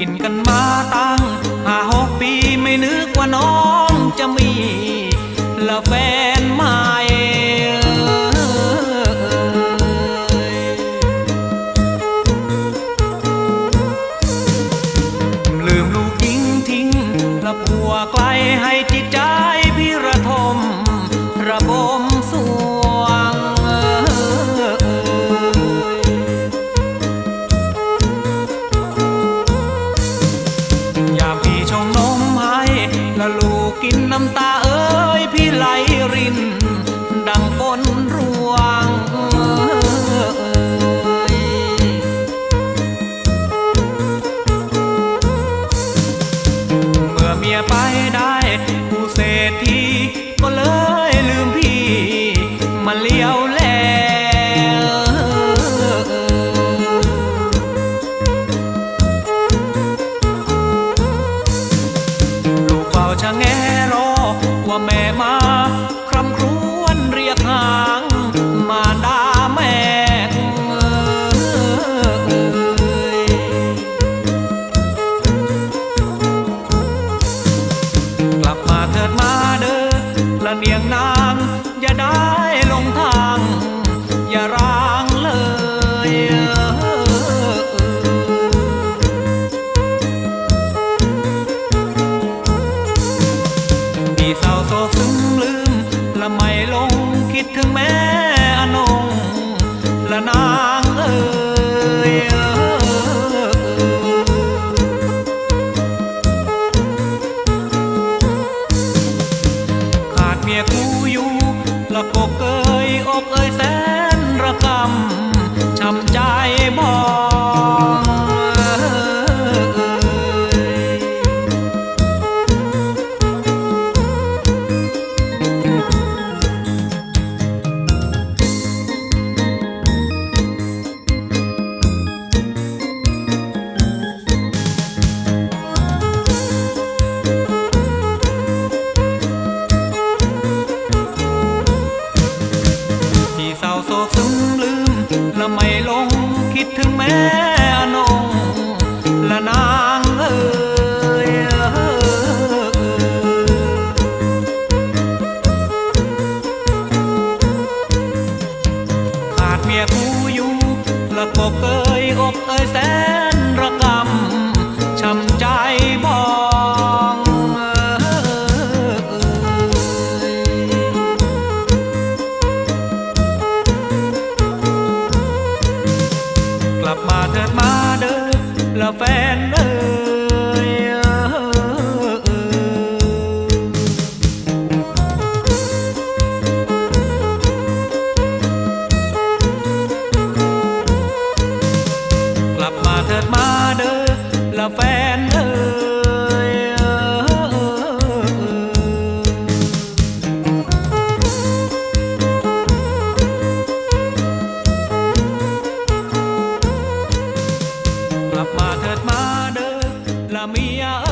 กินกันมาตั้งห้าหกปีไม่นึกว่าน้องจะมีละแฟนใหม่ลืมลูกทิ้งทิ้งละผัวไกลให้ กินน้ำตาเอ้ยพี่ไหลริน ดังฝนร่วงเมื่อเมียไปได้ผู้เศรษฐีก็เลย อย่าได้ลงทาง อย่าร้างเลยพี่เศร้าโศกซึมลืม ละไม่ลงคิดถึงแม่อนงละนา ละกกเอ้ยอกเอ้ยแสนระกำช้ำใจบอก ฟนเอ่ยกลับมาเถิดมาเด้อละแฟน เดมาเด้อละเมีย